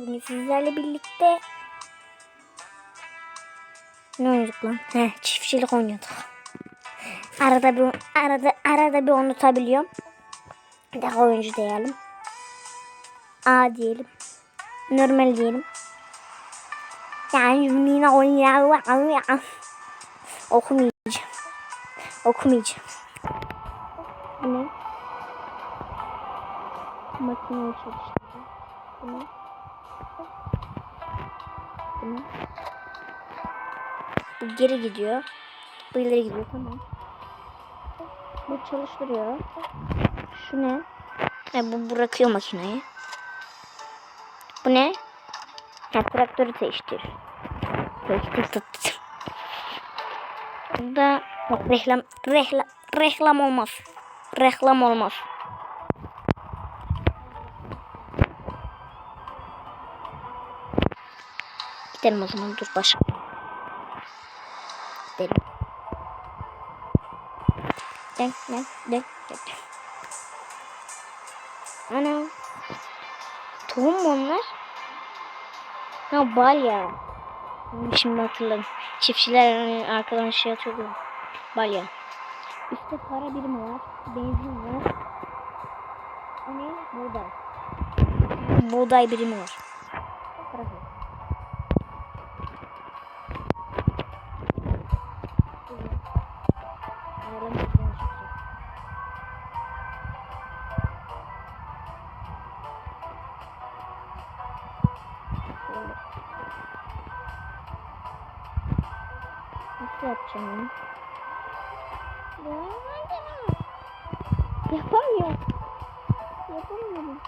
Bugün sizlerle birlikte ne oynadık lan? He, çiftçilik oynuyorduk. Arada bir arada arada bir unutabiliyorum. Bir dakika oyuncu diyelim. A diyelim. Normal diyelim. Yani yine oynayalım. Okumayacağım. Okumayacağım. Ne? Makineyi çalıştıracağım. Bu ne? Bu? Bu geri gidiyor. Bu ileri gidiyor tamam. Bu çalıştırıyor. Şu ne? Ha, bu bırakıyor makineyi. Bu ne? Ha, traktörü değiştir. Burada yok, reklam, reklam, reklam olmaz. Reklam olmaz. Gidelim o zaman dur başa. Gidelim. Dön dön dön dön. Ana. Tohum mu onlar? Ha balya. Şimdi hatırladım. Çiftçiler hani arkadan şey atıyordu. Balya. Üstte para birimi var. Benzin var. O ne? Buğday. Buğday birimi var. Yapamıyorum. Yapamıyorum.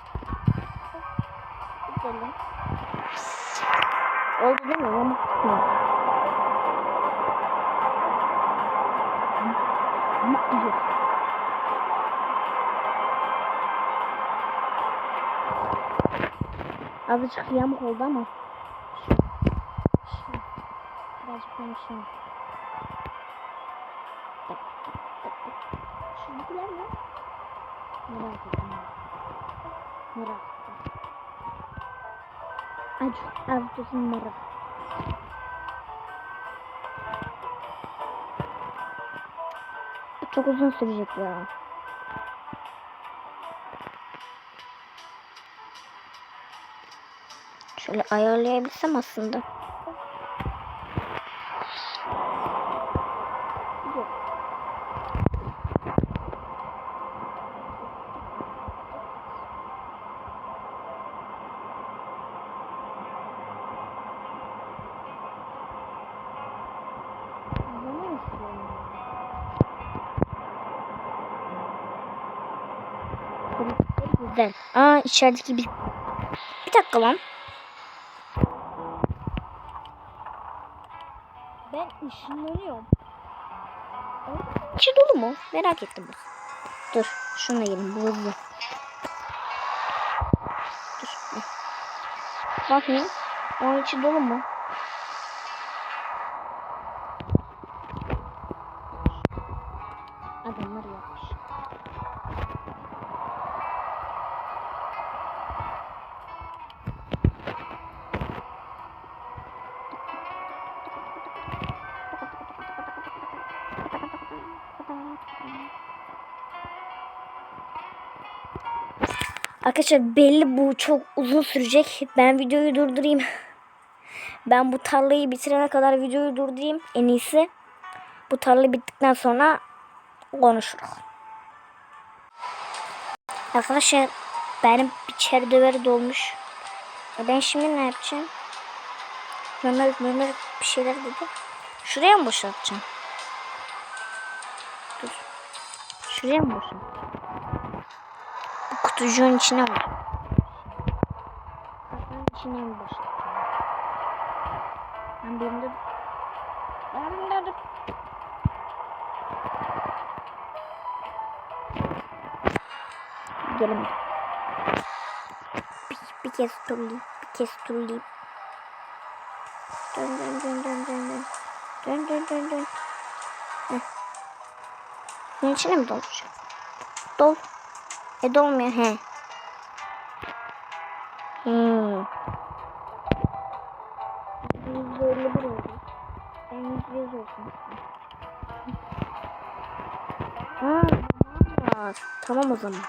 Gidelim. Oldu değil mi? Ama tutmadı. Ama iyi. Azıcık yamuk oldu ama. Birazcık konuşayım. Şuradakiler ne? Merak ettim. Merak ettim. Acı, azıcık merak. Çok uzun sürecek ya. Şöyle ayarlayabilsem aslında. Yok. Anlamıyor musun? Güzel. Aa içerideki bir... Bir dakika lan. Ben ışınlanıyorum. İçi dolu mu? Merak ettim. bak. Dur. Şuna gelin. Bu hızlı. Dur. Bakayım. Onun içi dolu mu? Arkadaşlar belli bu çok uzun sürecek. Ben videoyu durdurayım. Ben bu tarlayı bitirene kadar videoyu durdurayım en iyisi. Bu tarla bittikten sonra konuşuruz. Arkadaşlar benim bir çeri döveri dolmuş. E Ben şimdi ne yapacağım? Mehmet Mehmet bir şeyler dedi. Şuraya mı boşaltacağım? Dur. Şuraya mı boşaltacağım? Bu kutucuğun içine mi? Kasanın içine mi boşaltacağım? Ben birinde... Ben birinde... Gelin. Bir, bir kez turlayayım. Bir kez turlayayım. Dön dön dön dön dön dön. Dön dön dön dön. Heh. Bunun içine mi dolduracağım? Dol. E dolmuyor he. Hmm. Böyle bir oldu. Ben yüz olsun. Ha. Tamam o zaman.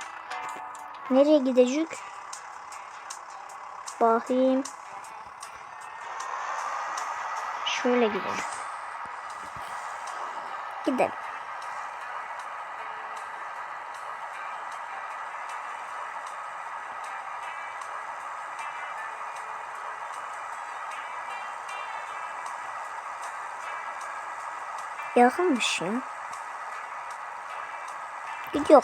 Nereye gidecek? Bakayım. Şöyle gidelim. Gidelim. Yakınmış ya. Gidiyor.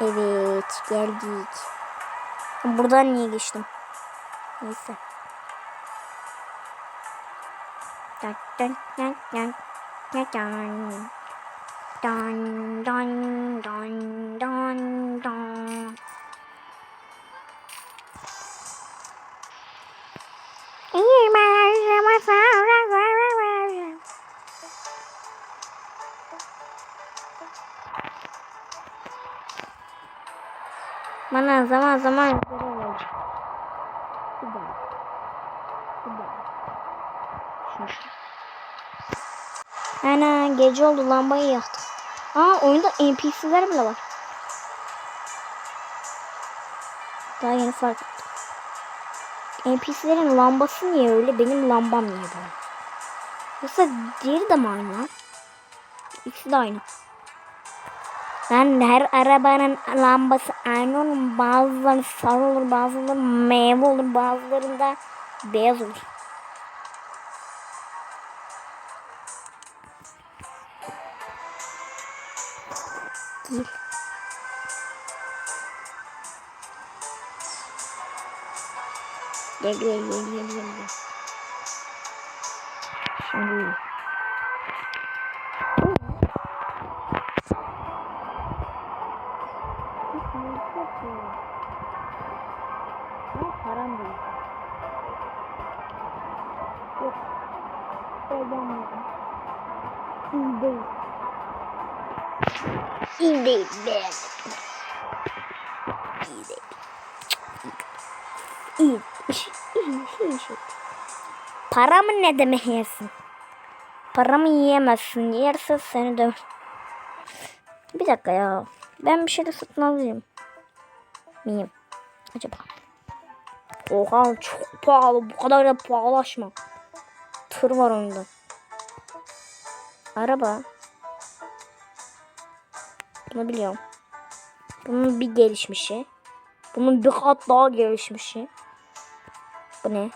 Evet geldik. Buradan niye geçtim? Neyse. Dun dun dun dun dun dun. Dun dun dun dun Bana zaman zaman görev şu. Ana gece oldu lambayı yaktım. Aa oyunda NPC'ler bile var. Daha yeni fark ettim. NPC'lerin lambası niye öyle? Benim lambam niye böyle? Yoksa diğeri de mi aynı? İkisi de aynı. Lan her arabanın lambası aynı olur. Bazıları sarı olur, bazıları meyve olur, bazılarında beyaz olur. Gel. Gel gel gel gel gel. gel. Şimdi. Ama param değil. Yok. Ödemiyorum. İyi değil. İyi değil. Beğendim. İyi değil. İyi. İyi. İyi şey. Paramı ne demek yersin? Paramı yiyemezsin. Yerse seni döver. Bir dakika ya. Ben bir şey de satın alayım. Miyim? Acaba? Oha çok pahalı. Bu kadar da pahalaşma. Tır var onda. Araba. Bunu biliyorum. Bunun bir gelişmişi. Bunun bir kat daha gelişmişi. Bu ne?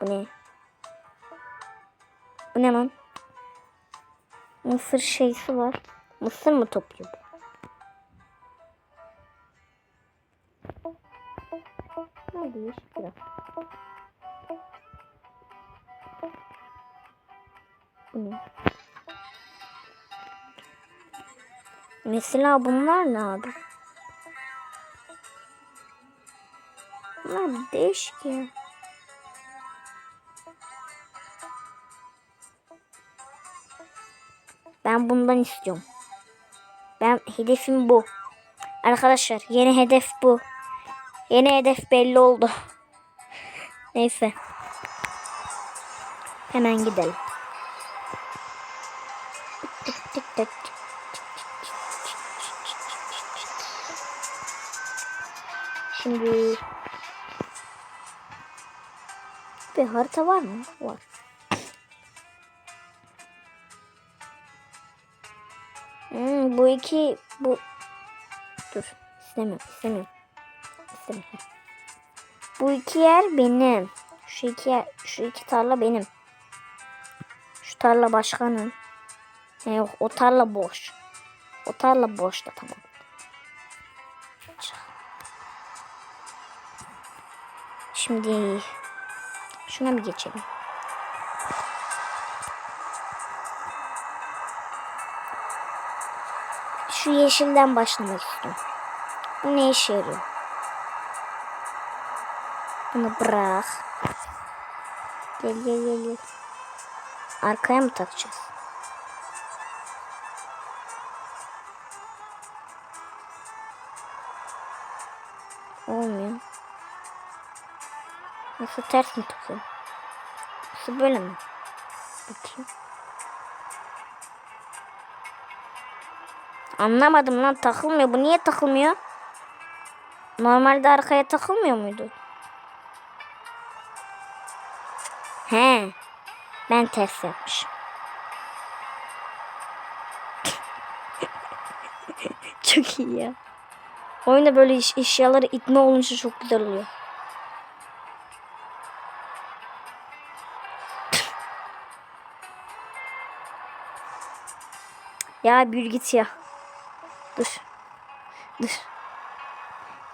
Bu ne? Bu ne lan? Mısır şeysi var. Mısır mı topluyor bu? Ne değişik. Bu ne? Mesela bunlar ne abi? Bunlar değişik ya. Ben bundan istiyorum. Ben hedefim bu. Arkadaşlar yeni hedef bu. Yeni hedef belli oldu. Neyse. Hemen gidelim. Tık tık tık. Şimdi bir harita var mı? Var. Hmm, bu iki bu dur istemiyorum istemiyorum istemiyorum. Bu iki yer benim. Şu iki yer, şu iki tarla benim. Şu tarla başkanın. E, yok o tarla boş. O tarla boş da tamam. Şimdi şuna bir geçelim. Şu yeşilden başlamak istiyorum. Bu ne işe yarıyor? Bunu bırak. Gel gel gel gel. Arkaya mı takacağız? Olmuyor. Nasıl ters mi takıyor? Nasıl böyle mi? Bakayım. Anlamadım lan takılmıyor. Bu niye takılmıyor? Normalde arkaya takılmıyor muydu? He. Ben ters yapmışım. çok iyi ya. Oyunda böyle iş, eşyaları itme olunca çok güzel oluyor. ya bir git ya. Dur. Dur.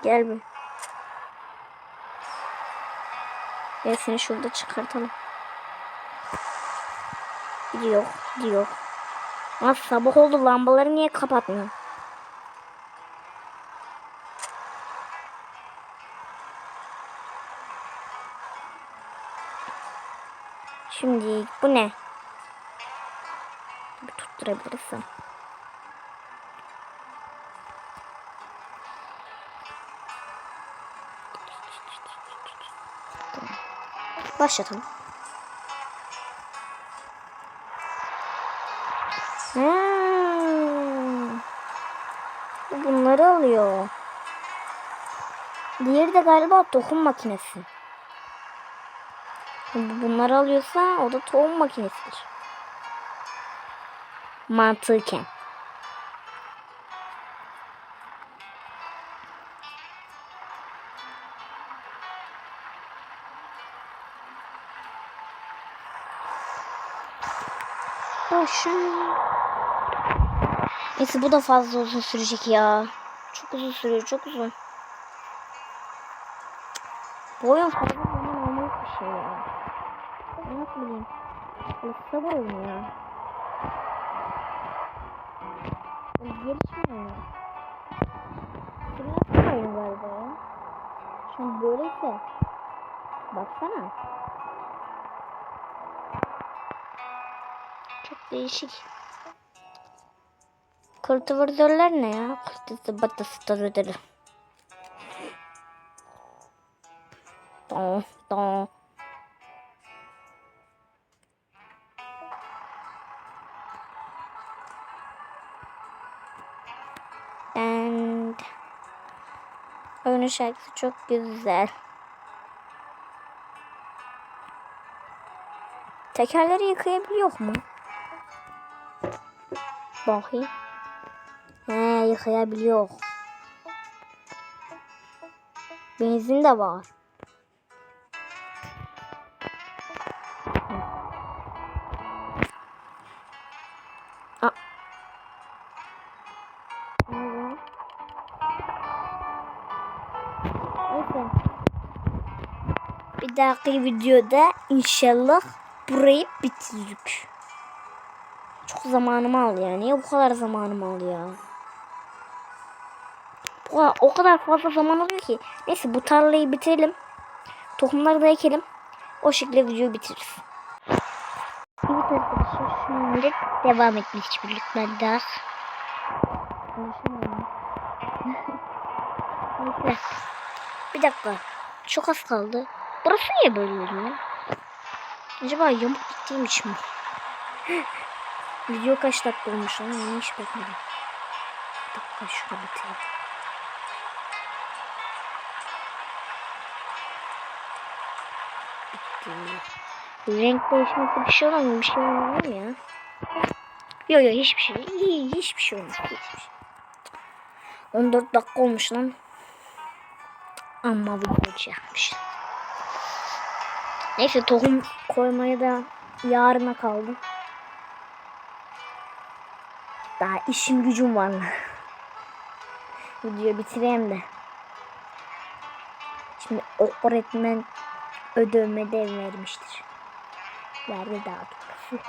Gel bir. Gel seni şurada çıkartalım. Gidiyor. Gidiyor. Aa, sabah oldu lambaları niye kapatmıyor? Şimdi bu ne? Bir tutturabilirsin. Başlatalım. Bunları alıyor. Diğeri de galiba tohum makinesi. Bu Bunları alıyorsa o da tohum makinesidir. Mantıken. Başım. Neyse bu da fazla uzun sürecek ya. Çok uzun sürüyor, çok uzun. Bu oyun fazla zaman almalık bir şey ya. Nasıl bileyim? Sabır oyunu ya. Gelişme oyunu. Simülasyon oyunu galiba ya. An böyleyse. Baksana. Çok değişik. Kultivörler ne ya? Kultivör batısıtörleri. Don, don. And oyunun şarkısı çok güzel. Tekerleri yıkayabiliyor mu? Bakayım. He yıkayabiliyor. Benzin de var. Neyse. Bir dahaki videoda inşallah burayı bitirdik. Çok zamanımı aldı ya. Niye bu kadar zamanımı aldı ya? Kadar, o kadar fazla zaman alıyor ki. Neyse bu tarlayı bitirelim. Tohumları da ekelim. O şekilde videoyu bitiririz. Evet arkadaşlar şimdi devam için birlikte daha. Bir dakika. Çok az kaldı. Burası niye böyle oluyor? Acaba yamuk gittiğim için mi? Video kaç dakika olmuş? Onu hiç bakmadım. Bir dakika şurada bitireyim. Renk değişmesi bir şey olmuyor. Bir şey olmuyor mu ya? Yok yok hiçbir şey. İyi, hiçbir şey olmuyor. Hiçbir şey. 14 dakika olmuş lan. Ama video yapmış. Neyse tohum koymaya da yarına kaldı. Daha işim gücüm var. Videoyu bitireyim de. Şimdi öğretmen ödevime de vermiştir. Verdi daha doğrusu.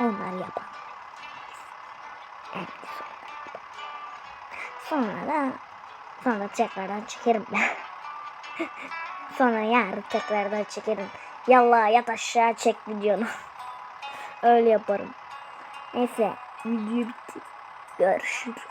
Onlar yapar. Evet, sonra da sonra tekrardan çekerim ben. sonra yarın tekrardan çekerim. Yallah yat aşağı çek videonu. Öyle yaparım. Neyse video bitti. Görüşürüz.